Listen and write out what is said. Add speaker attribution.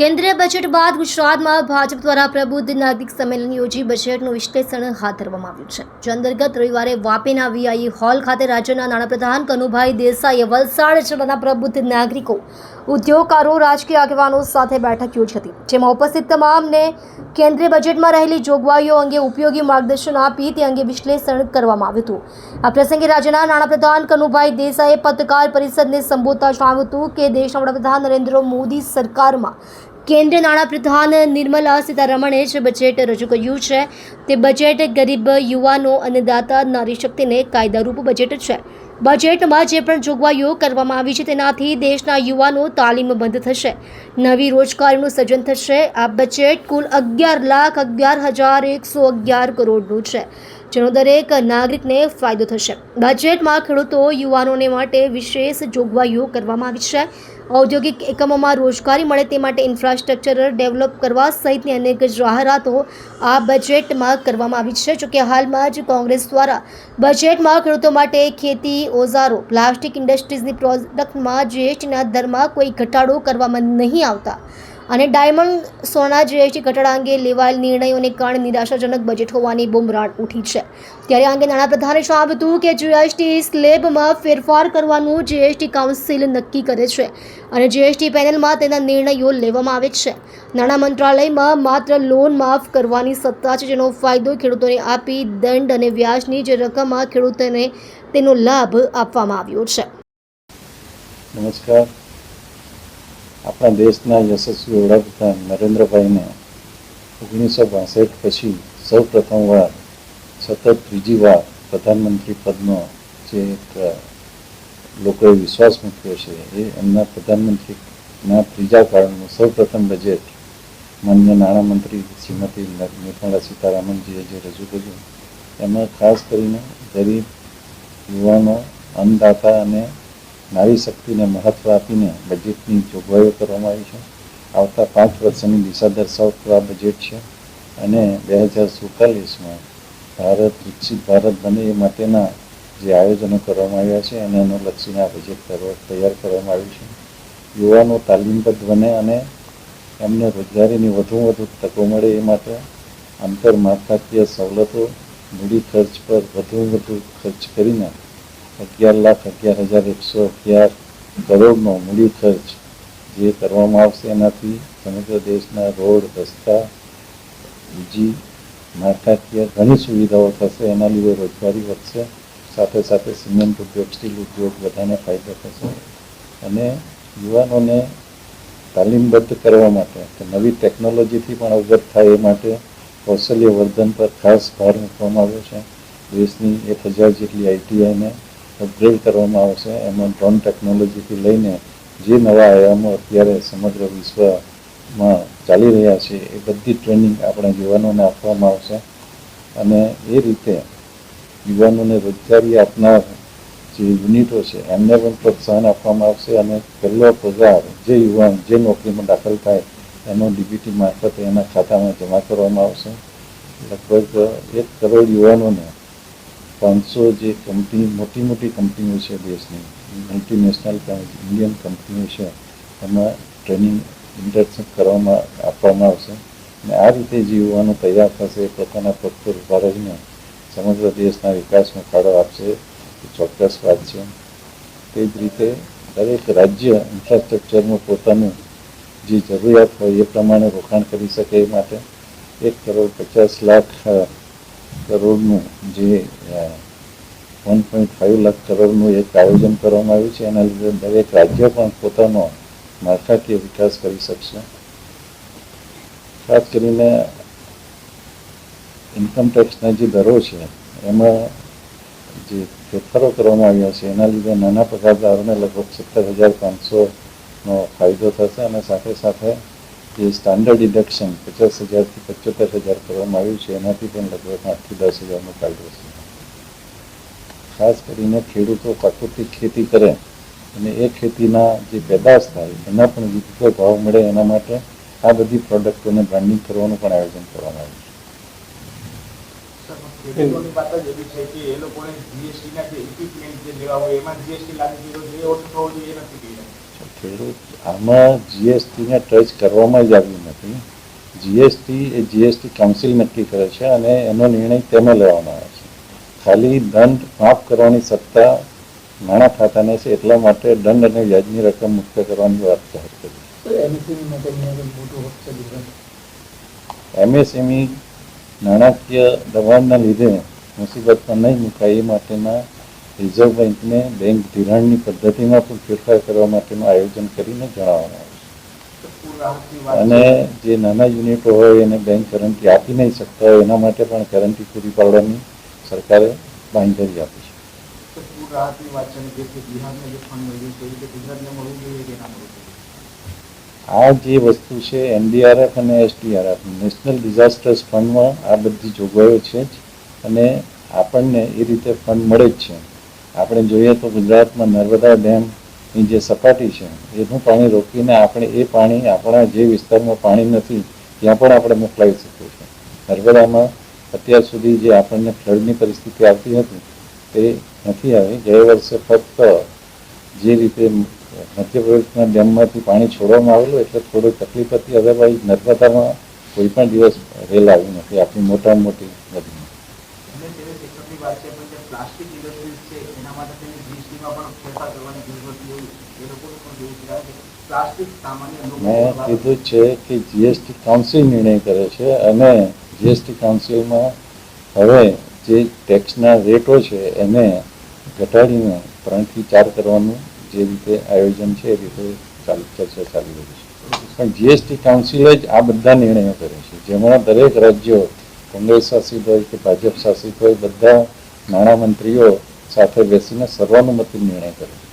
Speaker 1: કેન્દ્રીય બજેટ બાદ ગુજરાતમાં ભાજપ દ્વારા પ્રબુદ્ધ નાગરિક સંમેલન યોજી બજેટનું વિશ્લેષણ હાથ ધરવામાં આવ્યું છે. જે અંતર્ગત રવિવારે વાપીના વીઆઈ હોલ ખાતે રાજ્યના નાણાપ્રધાન કનુભાઈ દેસાઈએ વલસાડ જિલ્લાના પ્રબુદ્ધ નાગરિકો, ઉદ્યોગકારો, રાજકીય આગેવાનો સાથે બેઠક યોજી હતી. જેમાં ઉપસ્થિત તમામને કેન્દ્રીય બજેટમાં રહેલી જોગવાઈઓ અંગે ઉપયોગી માર્ગદર્શન આપી તે અંગે વિશ્લેષણ કરવામાં આવ્યું હતું. આ પ્રસંગે રાજ્યના નાણાપ્રધાન કનુભાઈ દેસાઈએ પત્રકાર પરિષદને સંબોધતા જણાવ્યું હતું કે દેશના વડાપ્રધાન નરેન્દ્ર મોદી સરકારમાં કેન્દ્રીય નાણાપ્રધાન નિર્મલા સીતારમણે જે બજેટ રજૂ કર્યું છે, તે બજેટ ગરીબ યુવાનો અને દાતા નારી શક્તિને કાયદારૂપ બજેટ છે. બજેટમાં જે પણ જોગવાઈઓ કરવામાં આવી છે, તેનાથી દેશના યુવાનો તાલીમબંધ થશે. નવી રોજગારીનું સર્જન થશે. આ બજેટ કુલ અગિયાર લાખ અગિયાર હજાર એકસો અગિયાર કરોડનું છે, જેનો દરેક નાગરિકને ફાયદો થશે. બજેટમાં ખેડૂતો યુવાનોને માટે વિશેષ જોગવાઈઓ કરવામાં આવી છે. ઔદ્યોગિક એકમોમાં રોજગારી મળે તે માટે ઇન્ફ્રાસ્ટ્રક્ચર ડેવલપ કરવા સહિતની અનેક જાહેરાતો આ બજેટમાં કરવામાં આવી છે. જોકે હાલમાં જ કોંગ્રેસ દ્વારા બજેટમાં ખેડૂતો માટે ખેતી ઓઝારો પ્લાસ્ટિક ઇન્ડસ્ટ્રીઝની પ્રોડક્ટમાં જીએસટીના દરમાં કોઈ ઘટાડો કરવામાં નહીં આવતા. અને ડાયમંડ સોના જીએસટી ઘટાડા અંગે લેવાયેલ નિર્ણયોને કારણે નિરાશાજનક બજેટ હોવાની બુમરાણ ઉઠી છે. ત્યારે આ અંગે નાણાપ્રધાને જણાવ્યું હતું કે જીએસટી સ્લેબમાં ફેરફાર કરવાનું જીએસટી કાઉન્સિલ નક્કી કરે છે અને જીએસટી પેનલમાં તેના નિર્ણયો લેવામાં આવે છે. નાણાં મંત્રાલયમાં માત્ર લોન માફ કરવાની સત્તા છે, જેનો ફાયદો ખેડૂતોને આપી દંડ અને વ્યાજની જે રકમમાં ખેડૂતોને તેનો લાભ આપવામાં આવ્યો છે.
Speaker 2: નમસ્કાર. આપણા દેશના યશસ્વી વડાપ્રધાન નરેન્દ્રભાઈને ઓગણીસો બાસઠ પછી સૌ પ્રથમવાર સતત ત્રીજી વાર પ્રધાનમંત્રી પદનો જે એક લોકોએ વિશ્વાસ મૂક્યો છે એ એમના પ્રધાનમંત્રીના ત્રીજા કાળનું સૌ પ્રથમ બજેટ માન્ય નાણામંત્રી શ્રીમતી નિર- નિર્મલા સીતારામનજીએ જે રજૂ કર્યું. એમાં ખાસ કરીને ગરીબ યુવાનો, અન્નદાતા અને નારી શક્તિને મહત્વ આપીને બજેટની જોગવાઈઓ કરવામાં આવી છે. આવતા પાંચ વર્ષની દિશા દર્શાવતું બજેટ છે અને બે હજાર સુડતાલીસમાં ભારત, વિકસિત ભારત બને એ માટેના જે આયોજનો કરવામાં આવ્યા છે અને એનો લક્ષીને આ બજેટ તૈયાર કરવામાં આવ્યું છે. યુવાનો તાલીમબદ્ધ બને અને એમને રોજગારીની વધુ વધુ તકો મળે એ માટે આંતરમાળખાકીય સવલતો, મૂડી ખર્ચ પર વધુ વધુ ખર્ચ કરીને અગિયાર લાખ અગિયાર હજાર એકસો અગિયાર કરોડનો મૂડી ખર્ચ જે કરવામાં આવશે એનાથી સમગ્ર દેશના રોડ, રસ્તા બીજી માળખાકીય ઘણી સુવિધાઓ થશે. એના લીધે રોજગારી વધશે. સાથે સાથે સિમેન્ટ ઉદ્યોગ, સ્ટીલ ઉદ્યોગ બધાને ફાયદો થશે. અને યુવાનોને તાલીમબદ્ધ કરવા માટે, કે નવી ટેકનોલોજીથી પણ અવગત થાય એ માટે કૌશલ્ય વર્ધન પર ખાસ ભાર મૂકવામાં આવ્યો છે. દેશની એક હજાર જેટલી આઈટીઆઈને અપગ્રેડ કરવામાં આવશે. એમાં ડ્રોન ટેકનોલોજીથી લઈને જે નવા આયામો અત્યારે સમગ્ર વિશ્વમાં ચાલી રહ્યા છે, એ બધી ટ્રેનિંગ આપણા યુવાનોને આપવામાં આવશે. અને એ રીતે યુવાનોને રોજગારી આપનાર જે યુનિટો છે, એમને પણ પ્રોત્સાહન આપવામાં આવશે અને પહેલો પગાર જે યુવાન, જે નોકરીમાં દાખલ થાય, એનો ડીબીટી મારફતે એના ખાતામાં જમા કરવામાં આવશે. લગભગ એક કરોડ યુવાનોને પાંચસો જે કંપની મોટી મોટી કંપનીઓ છે દેશની મલ્ટીનેશનલ ઇન્ડિયન કંપનીઓ છે, એમાં ટ્રેનિંગ ઇન્ટર્નશીપ કરવામાં, આપવામાં આવશે. અને આ રીતે જે યુવાનો તૈયાર થશે, એ પોતાના પગ પર રહીને સમગ્ર દેશના વિકાસમાં ફાળો આપશે, એ ચોક્કસ વાત છે. તે જ રીતે દરેક રાજ્ય ઇન્ફ્રાસ્ટ્રક્ચરમાં પોતાનું જે જરૂરિયાત હોય, એ પ્રમાણે રોકાણ કરી શકે એ માટે એક કરોડ પચાસ લાખ કરોડનું જે વન પોઈન્ટ ફાઇવ લાખ કરોડનું એક આયોજન કરવામાં આવ્યું છે, એના લીધે દરેક રાજ્ય પણ પોતાનો માળખાકીય વિકાસ કરી શકશે. ખાસ કરીને ઇન્કમ ટેક્સના જે દરો છે, એમાં જે ફેરફારો કરવામાં આવ્યા છે, એના લીધે નાના પગારદારોને લગભગ સત્તર હજાર પાંચસોનો ફાયદો થશે અને સાથે સાથે જે સ્ટાન્ડર્ડ ડિડક્શન પચાસ હજારથી પચોતેર હજાર કરવામાં આવ્યું છે, એનાથી પણ લગભગ આઠથી દસ હજારનો ફાયદો છે. ખાસ કરીને ખેડૂતો પ્રાકૃતિક ખેતી કરે અને એ ખેતીના જે પેદાશ થાય, એના પણ વિગતો ભાવ મળે એના માટે આ બધી પ્રોડક્ટોને બ્રાન્ડિંગ કરવાનું પણ આયોજન કરવામાં આવ્યું છે.
Speaker 3: એ લોકોને જીએસટી
Speaker 2: ખેડૂત આમાં જીએસટીને ટચ કરવામાં જ આવ્યું નથી. જીએસટી એ જીએસટી કાઉન્સિલ નક્કી કરે છે અને એનો નિર્ણય તેમાં લેવામાં આવે છે. ખાલી દંડ માફ કરવાની સત્તા નાણાં ખાતાને છે એટલા માટે દંડ અને વ્યાજની રકમ મુક્ત કરવાની વાત જાહેર કરી.
Speaker 3: એમએસએમઈ ડિફરન્સ
Speaker 2: એમએસએમઈ નાણાકીય દબાણના લીધે મુસીબતમાં નહીં મુકાય એ માટેના રિઝર્વ બેંકને બેંક ધિરાણની પદ્ધતિમાં પણ ફેરફાર કરવા માટેનું આયોજન કરીને જણાવવામાં છે. અને જે નાના યુનિટો હોય એને બેંક ગેરંટી આપી નહીં શકતા હોય, એના માટે પણ ગેરંટી પૂરી પાડવાની સરકારે બાંધરી આપી છે. આ જે વસ્તુ છે, એનડીઆરએફ અને એસડીઆરએફ, નેશનલ ડિઝાસ્ટર્સ ફંડમાં આ બધી જોગવાઈઓ છે જ અને આપણને એ રીતે ફંડ મળે જ છે. આપણે જોઈએ તો ગુજરાતમાં નર્મદા ડેમની જે સપાટી છે, એનું પાણી રોકીને આપણે એ પાણી આપણા જે વિસ્તારમાં પાણી નથી, ત્યાં પણ આપણે મોકલાવી શકીએ છીએ. નર્મદામાં અત્યાર સુધી જે આપણને ફ્લડની પરિસ્થિતિ આવતી હતી, તે નથી આવી. ગયા વર્ષે ફક્ત જે રીતે મધ્યપ્રદેશના ડેમમાંથી પાણી છોડવામાં આવેલું, એટલે થોડી તકલીફ હતી. અદરવાઇઝ નર્મદામાં કોઈ પણ દિવસ રેલ આવ્યું નથી. આપણી મોટામાં મોટી નદીમાં
Speaker 3: પ્લાસ્ટિક માટે તેની જીએસટીમાં પણ ફેરફાર કરવાની જરૂર હતી એ લોકોનું પણ કેવું છે. પ્લાસ્ટિક સામાન્ય
Speaker 2: મેં કીધું છે કે જીએસટી કાઉન્સિલ નિર્ણય કરે છે અને જીએસટી કાઉન્સિલમાં હવે જે ટેક્સના રેટો છે એને ઘટાડીને ત્રણથી ચાર કરવાનું જે રીતે આયોજન છે એ રીતે ચાલુ ચર્ચા ચાલી રહી છે. પણ જીએસટી કાઉન્સિલ જ આ બધા નિર્ણયો કરે છે. જેમાં દરેક રાજ્યો કોંગ્રેસ શાસિત હોય કે ભાજપ શાસિત હોય બધા નાણામંત્રીઓ સાથે બેસીને સર્વાનુમતિ નિર્ણય કરે છે